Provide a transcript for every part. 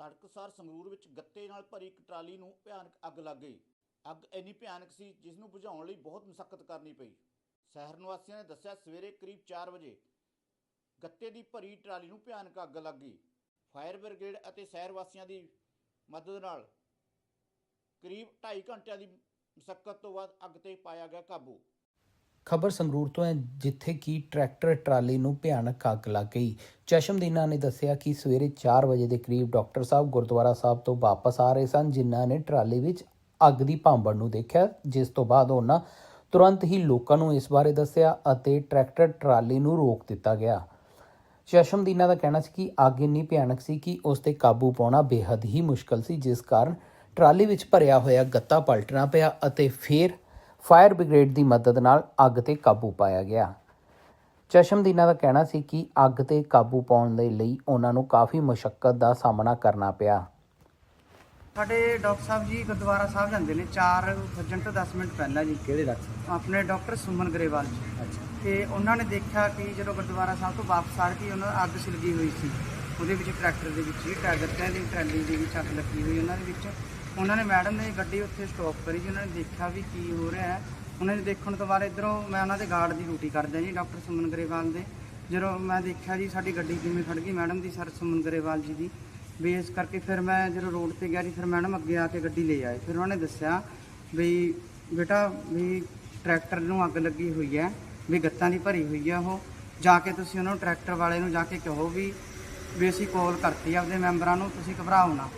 ਤੜਕਸਾਰ ਸੰਗਰੂਰ ਵਿੱਚ ਗੱਤੇ ਨਾਲ ਭਰੀ ਇੱਕ ਟਰਾਲੀ ਨੂੰ ਭਿਆਨਕ ਅੱਗ ਲੱਗ ਗਈ। ਅੱਗ ਇੰਨੀ ਭਿਆਨਕ ਸੀ ਜਿਸ ਨੂੰ ਬੁਝਾਉਣ ਲਈ ਬਹੁਤ ਮੁਸ਼ਕਲ ਕਰਨੀ ਪਈ। ਸ਼ਹਿਰ ਨਿਵਾਸੀਆਂ ਨੇ ਦੱਸਿਆ, ਸਵੇਰੇ ਕਰੀਬ 4 ਵਜੇ ਗੱਤੇ ਦੀ ਭਰੀ ਟਰਾਲੀ ਨੂੰ ਭਿਆਨਕ ਅੱਗ ਲੱਗ ਗਈ। ਫਾਇਰ ਬ੍ਰਿਗੇਡ ਅਤੇ ਸ਼ਹਿਰ ਵਾਸੀਆਂ ਦੀ ਮਦਦ ਨਾਲ ਕਰੀਬ 2.5 ਘੰਟਿਆਂ ਦੀ ਮੁਸ਼ਕਲ ਤੋਂ ਬਾਅਦ ਅੱਗ ਤੇ ਪਾਇਆ ਗਿਆ ਕਾਬੂ। ਖਬਰ ਸੰਗਰੂਰ ਤੋਂ ਹੈ, ਜਿੱਥੇ ਕਿ ਟਰੈਕਟਰ ਟਰਾਲੀ ਨੂੰ ਭਿਆਨਕ ਅੱਗ ਲੱਗ ਗਈ। ਚਸ਼ਮਦੀਨਾ ਨੇ ਦੱਸਿਆ ਕਿ ਸਵੇਰੇ 4 ਵਜੇ ਦੇ ਕਰੀਬ ਡਾਕਟਰ ਸਾਹਿਬ ਗੁਰਦੁਆਰਾ ਸਾਹਿਬ ਤੋਂ ਵਾਪਸ ਆ ਰਹੇ ਸਨ, ਜਿਨ੍ਹਾਂ ਨੇ ਟਰਾਲੀ ਵਿੱਚ ਅੱਗ ਦੀ ਭਾਂਬੜ ਨੂੰ ਦੇਖਿਆ, ਜਿਸ ਤੋਂ ਬਾਅਦ ਉਹਨਾਂ ਤੁਰੰਤ ਹੀ ਲੋਕਾਂ ਨੂੰ ਇਸ ਬਾਰੇ ਦੱਸਿਆ ਅਤੇ ਟਰੈਕਟਰ ਟਰਾਲੀ ਨੂੰ ਰੋਕ ਦਿੱਤਾ ਗਿਆ। ਚਸ਼ਮਦੀਨਾ ਦਾ ਕਹਿਣਾ ਸੀ ਕਿ ਅੱਗ ਇੰਨੀ ਭਿਆਨਕ ਸੀ ਕਿ ਉਸ ਤੇ ਕਾਬੂ ਪਾਉਣਾ ਬੇहद ਹੀ ਮੁਸ਼ਕਲ ਸੀ, ਜਿਸ ਕਾਰਨ ਟਰਾਲੀ ਵਿੱਚ ਭਰਿਆ ਹੋਇਆ ਗੱਤਾ ਪਲਟਣਾ ਪਿਆ ਅਤੇ ਫਿਰ ਫਾਇਰ ਬ੍ਰਿਗੇਡ ਦੀ ਮਦਦ ਨਾਲ ਅੱਗ ਤੇ ਕਾਬੂ ਪਾਇਆ ਗਿਆ। ਚਸ਼ਮਦੀਨਾ ਦਾ ਕਹਿਣਾ ਸੀ ਕਿ ਅੱਗ ਤੇ ਕਾਬੂ ਪਾਉਣ ਦੇ ਲਈ ਉਹਨਾਂ ਨੂੰ ਕਾਫੀ ਮੁਸ਼ਕਲ ਦਾ ਸਾਹਮਣਾ ਕਰਨਾ ਪਿਆ। ਸਾਡੇ ਡਾਕਟਰ ਸਾਹਿਬ ਜੀ ਗੁਰਦੁਆਰਾ ਸਾਹਿਬ ਜਾਂਦੇ ਨੇ 4 ਵਜਣ ਤੋਂ 10 ਮਿੰਟ ਪਹਿਲਾਂ ਜੀ ਕਿਹੜੇ ਡਾਕਟਰ ਆਪਣੇ ਡਾਕਟਰ ਸੁਮਨ ਗਰੇਵਾਲ ਜੀ। ਅੱਛਾ। ਤੇ ਉਹਨਾਂ ਨੇ ਦੇਖਿਆ ਕਿ ਜਦੋਂ ਗੁਰਦੁਆਰਾ ਸਾਹਿਬ ਤੋਂ ਵਾਪਸ ਆ ਰਹੇ ਸੀ ਉਹਨਾਂ ਨੂੰ ਅੱਗ ਸਿਲਗੀ ਹੋਈ ਸੀ ਉਹਦੇ ਵਿੱਚ ਟਰੈਕਟਰ ਦੇ ਵਿੱਚ ਹੀ ਟਰੈਕਟਰ ਦੀ ਟਰਾਲੀ ਦੇ ਵਿੱਚ ਅੱਗ ਲੱਗੀ ਹੋਈ ਉਹਨਾਂ ਦੇ ਵਿੱਚ ਉਹਨਾਂ ਨੇ ਮੈਡਮ ਨੇ ਗੱਡੀ ਉੱਥੇ ਸਟਾਪ ਕਰੀ ਜੀ, ਉਹਨਾਂ ਨੇ ਦੇਖਿਆ ਵੀ ਕੀ ਹੋ ਰਿਹਾ ਹੈ। ਉਹਨਾਂ ਨੇ ਦੇਖਣ ਤੋਂ ਬਾਅਦ ਇਧਰੋਂ ਮੈਂ ਉਹਨਾਂ ਦੇ ਗਾਰਡ ਦੀ ਡਿਊਟੀ ਕਰਦਾ ਜੀ, ਡਾਕਟਰ ਸੁਮਨ ਗਰੇਵਾਲ ਦੇ। ਜਦੋਂ ਮੈਂ ਦੇਖਿਆ ਜੀ, ਸਾਡੀ ਗੱਡੀ ਕਿਵੇਂ ਖੜ ਗਈ ਮੈਡਮ ਦੀ, ਸਰ ਸੁਮਨ ਗਰੇਵਾਲ ਜੀ ਦੀ। ਵੀ ਇਸ ਕਰਕੇ ਫਿਰ ਮੈਂ ਜਦੋਂ ਰੋਡ ਤੇ ਗਿਆ ਜੀ, ਫਿਰ ਮੈਡਮ ਅੱਗੇ ਆ ਕੇ ਗੱਡੀ ਲੈ ਆਏ। ਫਿਰ ਉਹਨਾਂ ਨੇ ਦੱਸਿਆ ਵੀ ਬੇਟਾ ਵੀ ਟਰੈਕਟਰ ਨੂੰ ਅੱਗ ਲੱਗੀ ਹੋਈ ਹੈ, ਵੀ ਗੱਤਾਂ ਦੀ ਭਰੀ ਹੋਈ ਹੈ ਉਹ। ਜਾ ਕੇ ਤੁਸੀਂ ਉਹਨਾਂ ਨੂੰ ਟਰੈਕਟਰ ਵਾਲੇ ਨੂੰ ਜਾ ਕੇ ਕਹੋ ਵੀ ਵੀ ਅਸੀਂ ਕਾਲ ਕਰਤੀ ਆਪਦੇ ਮੈਂਬਰਾਂ ਨੂੰ ਤੁਸੀਂ ਘਬਰਾਓ ਨਾ।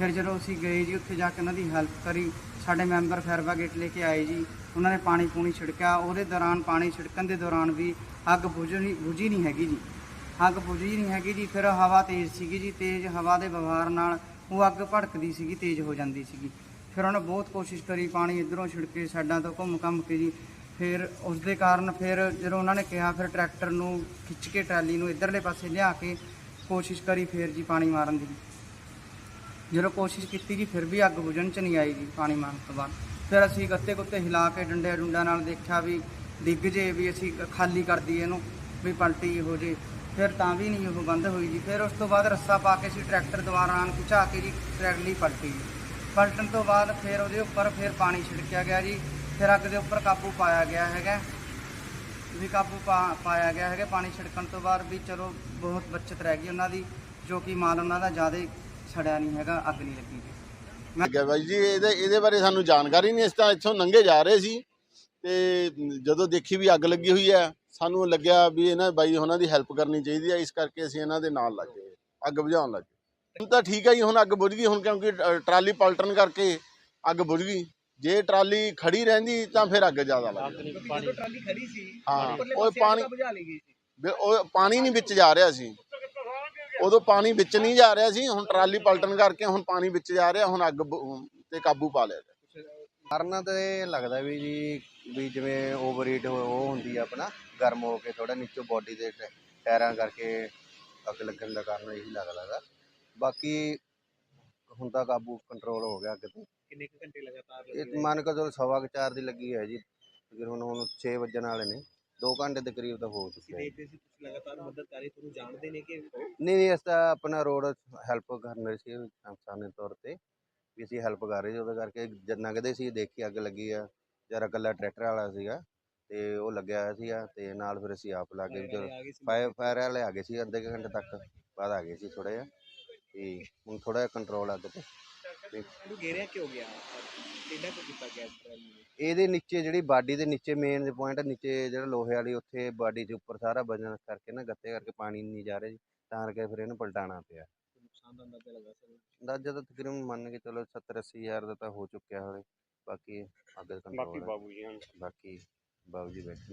ਫਿਰ ਜਦੋਂ ਅਸੀਂ ਗਏ ਜੀ, ਉੱਥੇ ਜਾ ਕੇ ਉਹਨਾਂ ਦੀ ਹੈਲਪ ਕਰੀ। ਸਾਡੇ ਮੈਂਬਰ ਫਾਇਰ ਬ੍ਰਿਗੇਡ ਲੈ ਕੇ ਆਏ ਜੀ। ਉਹਨਾਂ ਨੇ ਪਾਣੀ ਪੂਣੀ ਛਿੜਕਿਆ। ਉਹਦੇ ਦੌਰਾਨ ਪਾਣੀ ਛਿੜਕਣ ਦੇ ਦੌਰਾਨ ਵੀ ਅੱਗ ਬੁਝਣੀ ਬੁਝੀ ਨਹੀਂ ਹੈਗੀ ਜੀ। ਅੱਗ ਬੁਝੀ ਨਹੀਂ ਹੈਗੀ ਜੀ, ਫਿਰ ਹਵਾ ਤੇਜ਼ ਸੀਗੀ ਜੀ। ਤੇਜ਼ ਹਵਾ ਦੇ ਵਿਵਹਾਰ ਨਾਲ ਉਹ ਅੱਗ ਭੜਕਦੀ ਸੀਗੀ, ਤੇਜ਼ ਹੋ ਜਾਂਦੀ ਸੀਗੀ। ਫਿਰ ਉਹਨੇ ਬਹੁਤ ਕੋਸ਼ਿਸ਼ ਕਰੀ, ਪਾਣੀ ਇਧਰੋਂ ਛਿੜਕੇ ਸਾਈਡਾਂ ਤੋਂ ਘੁੰਮ ਘੰਮ ਕੇ ਜੀ। ਫਿਰ ਉਸ ਦੇ ਕਾਰਨ ਫਿਰ ਜਦੋਂ ਉਹਨਾਂ ਨੇ ਕਿਹਾ, ਫਿਰ ਟਰੈਕਟਰ ਨੂੰ ਖਿੱਚ ਕੇ ਟਰਾਲੀ ਨੂੰ ਇਧਰਲੇ ਪਾਸੇ ਲਿਆ ਕੇ ਕੋਸ਼ਿਸ਼ ਕਰੀ ਫਿਰ ਜੀ ਪਾਣੀ ਮਾਰਨ ਦੀ। ਜਦੋਂ ਕੋਸ਼ਿਸ਼ ਕੀਤੀ ਜੀ, ਫਿਰ ਵੀ ਅੱਗ ਬੁਝਣ ਚ ਨਹੀਂ ਆਈ ਜੀ, ਪਾਣੀ ਮਾਰਨ ਤੋਂ ਬਾਅਦ। ਫਿਰ ਅਸੀਂ ਗੱਤੇ ਕੁੱਤੇ ਹਿਲਾ ਕੇ ਡੰਡੇ ਡੁੰਡਾਂ ਨਾਲ ਦੇਖਿਆ ਵੀ ਡਿੱਗ ਜੇ, ਵੀ ਅਸੀਂ ਖਾਲੀ ਕਰ ਦਈਏ ਇਹਨੂੰ, ਵੀ ਪਲਟੀ ਹੋ ਜੇ। ਫਿਰ ਤਾਂ ਵੀ ਨਹੀਂ ਉਹ ਬੰਦ ਹੋਈ ਜੀ। ਫਿਰ ਉਸ ਤੋਂ ਬਾਅਦ ਰੱਸਾ ਪਾ ਕੇ ਅਸੀਂ ਟਰੈਕਟਰ ਦੁਆਰਾ ਆਣ ਖਿਚਾ ਕੇ ਜੀ ਟਰੈਕਟਰ ਪਲਟੀ ਜੀ। ਪਲਟਣ ਤੋਂ ਬਾਅਦ ਫਿਰ ਉਹਦੇ ਉੱਪਰ ਫਿਰ ਪਾਣੀ ਛਿੜਕਿਆ ਗਿਆ ਜੀ। ਫਿਰ ਅੱਗ ਦੇ ਉੱਪਰ ਕਾਬੂ ਪਾਇਆ ਗਿਆ ਹੈਗਾ। ਵੀ ਕਾਬੂ ਪਾ- ਪਾਇਆ ਗਿਆ ਹੈਗਾ। ਪਾਣੀ ਛਿੜਕਣ ਤੋਂ ਬਾਅਦ ਵੀ ਚਲੋ ਬਹੁਤ ਬਚਤ ਰਹਿ ਗਈ ਉਹਨਾਂ ਦੀ, ਜੋ ਕਿ ਮਾਲ ਉਹਨਾਂ ਦਾ ਜ਼ਿਆਦਾ ਸੜਿਆ ਨਹੀਂ ਹੈਗਾ ਅੱਗ ਨਹੀਂ ਲੱਗੀ ਜੀ। ਠੀਕ ਹੈ ਬਾਈ ਜੀ ਇਹਦੇ ਇਹਦੇ ਬਾਰੇ ਸਾਨੂੰ ਜਾਣਕਾਰੀ ਨਹੀਂ ਇਸ ਤਾਂ ਇੱਥੋਂ ਲੰਘੇ ਜਾ ਰਹੇ ਸੀ। ਤੇ ਜਦੋਂ ਦੇਖੀ ਵੀ ਅੱਗ ਲੱਗੀ ਹੋਈ ਹੈ ਸਾਨੂੰ ਲੱਗਿਆ ਵੀ ਇਹਨਾਂ ਬਾਈ ਉਹਨਾਂ ਦੀ ਹੈਲਪ ਕਰਨੀ ਚਾਹੀਦੀ ਹੈ ਇਸ ਕਰਕੇ ਅਸੀਂ ਇਹਨਾਂ ਦੇ ਨਾਲ ਲੱਗ ਗਏ ਅੱਗ ਬੁਝਾਉਣ ਲੱਗ ਗਏ। ਹੁਣ ਤਾਂ ਠੀਕ ਹੈ ਜੀ ਹੁਣ ਅੱਗ ਬੁਝ ਗਈ ਹੁਣ ਕਿਉਂਕਿ ਟਰਾਲੀ ਪਲਟਣ ਕਰਕੇ ਅੱਗ ਬੁਝ ਗਈ। ਜੇ ਟਰਾਲੀ ਖੜੀ ਰਹਿੰਦੀ ਤਾਂ ਫਿਰ ਅੱਗ ਜ਼ਿਆਦਾ ਲੱਗ ਜਾਂਦੀ। ਜਦੋਂ ਟਰਾਲੀ ਖੜੀ ਸੀ ਹਾਂ, ਉਹ ਪਾਣੀ- ਬੁਝਾ ਲਈ ਗਈ ਸੀ। ਉਹ ਪਾਣੀ ਨਹੀਂ ਵਿੱਚ ਜਾ ਰਿਹਾ ਸੀ। ਉਦੋਂ ਪਾਣੀ ਵਿੱਚ ਨਹੀਂ ਜਾ ਰਿਹਾ ਸੀ ਹੁਣ ਟਰਾਲੀ ਪਲਟਣ ਕਰਕੇ ਹੁਣ ਪਾਣੀ ਵਿੱਚ ਜਾ ਰਿਹਾ ਹੁਣ ਅੱਗ ਤੇ ਕਾਬੂ ਪਾ ਲਿਆ। ਕਾਰਨ ਤਾਂ ਇਹ ਲੱਗਦਾ ਵੀ ਜੀ ਵੀ ਜਿਵੇਂ ਓਵਰ ਹੀਟ ਉਹ ਹੁੰਦੀ ਆ ਆਪਣਾ ਗਰਮ ਹੋ ਕੇ ਥੋੜਾ ਨੀਚੋਂ ਬਾਡੀ ਦੇ ਟਾਇਰਾਂ ਕਰਕੇ ਅੱਗ ਲੱਗਣ ਦਾ ਕਾਰਨ ਇਹੀ ਲੱਗਦਾ ਗਾ ਬਾਕੀ ਹੁਣ ਤਾਂ ਕਾਬੂ ਕੰਟਰੋਲ ਹੋ ਗਿਆ ਅੱਗ ਤੇ ਕਿੰਨੇ ਕੁ ਘੰਟੇ ਲਗਾਤਾਰ ਲੱਗੇ ਇਹ? ਮੰਨ ਕੇ ਚਲੋ ਸਵਾ ਕੁ ਚਾਰ ਦੀ ਲੱਗੀ ਹੈ ਜੀ ਤਕਰੀਬਨ ਹੁਣ 6 ਵੱਜਣ ਵਾਲੇ ਨੇ 2 ਘੰਟੇ ਦੇ ਕਰੀਬ ਤਾਂ ਹੋ ਚੁੱਕਿਆ ਹੈ ਦੇਖਦੇ ਸੀ ਤੁਸੀਂ ਲਗਾਤਾਰ ਮਦਦ ਕਰ ਰਹੇ ਤੁਹਾਨੂੰ ਜਾਣਦੇ ਨੇ ਕਿ ਨਹੀਂ ਨਹੀਂ ਤਾਂ ਆਪਣਾ ਰੋਡ ਹੈਲਪ ਕਰਨ ਰਹੇ ਸੀ ਇਨਸਾਨੀ ਤੌਰ ਤੇ ਵੀ ਅਸੀਂ ਹੈਲਪ ਕਰ ਰਹੇ ਸੀ ਉਹਦੇ ਕਰਕੇ ਜਦ ਲੰਘਦੇ ਸੀ ਦੇਖੀ ਅੱਗ ਲੱਗੀ ਆ ਜਰਾ ਇਕੱਲਾ ਟਰੈਕਟਰ ਵਾਲਾ ਸੀਗਾ ਤੇ ਉਹ ਲੱਗਿਆ ਹੋਇਆ ਸੀਗਾ ਤੇ ਨਾਲ ਫਿਰ ਅਸੀਂ ਆਪ ਲੱਗ ਗਏ ਫਾਇਰ ਜਦੋਂ ਵਾਲੇ ਆ ਗਏ ਸੀ। ਫਾਇਰ ਫਾਇਰ ਵਾਲੇ ਆ ਗਏ ਸੀ ਅੱਧੇ ਕੁ ਘੰਟੇ ਤੱਕ ਬਾਅਦ ਆ ਗਏ ਸੀ ਥੋੜਾ ਜਿਹਾ ਤੇ ਹੁਣ ਥੋੜਾ ਜਿਹਾ ਕੰਟਰੋਲ ਅੱਗ ਤੇ ਤੇ। ਇਹਨੂੰ ਘੇਰਿਆ ਕਿਉਂ ਗਿਆ? ਕਿੰਨਾ ਕੁ ਕੀਤਾ ਗਿਆ ਇਸ ਟਰਾਲੀ ਨੂੰ ਇਹਦੇ ਨੀਚੇ ਜਿਹੜੀ ਬਾਡੀ ਦੇ ਨੀਚੇ ਮੇਨ ਪੁਆਇੰਟ ਨੀਚੇ ਜਿਹੜਾ ਲੋਹੇ ਵਾਲੀ ਉੱਥੇ ਬਾਡੀ ਦੇ ਉੱਪਰ ਸਾਰਾ ਵਜਨ ਕਰਕੇ ਨਾ ਗੱਤੇ ਕਰਕੇ ਪਾਣੀ ਨਹੀਂ ਜਾ ਰਿਹਾ ਜੀ ਤਾਂ ਕਰਕੇ ਫਿਰ ਇਹਨੂੰ ਪਲਟਾਉਣਾ ਪਿਆ। ਨੁਕਸਾਨ ਦਾ ਅੰਦਾਜ਼ਾ ਲਗਾ ਸਕਦੇ ਅੰਦਾਜ਼ਾ ਤਾਂ ਤਕਰੀਬਨ ਮੰਨ ਕੇ ਚਲੋ 70 80 ਹਜ਼ਾਰ ਦਾ ਤਾਂ ਹੋ ਚੁੱਕਿਆ ਹੋਵੇ ਬਾਕੀ ਅੱਗੇ ਕੰਟਰੋਲ ਬਾਕੀ ਬਾਬੂ ਜੀ ਬਾਕੀ ਬਾਬੂ ਜੀ ਬੈਠੇ ਨੇ।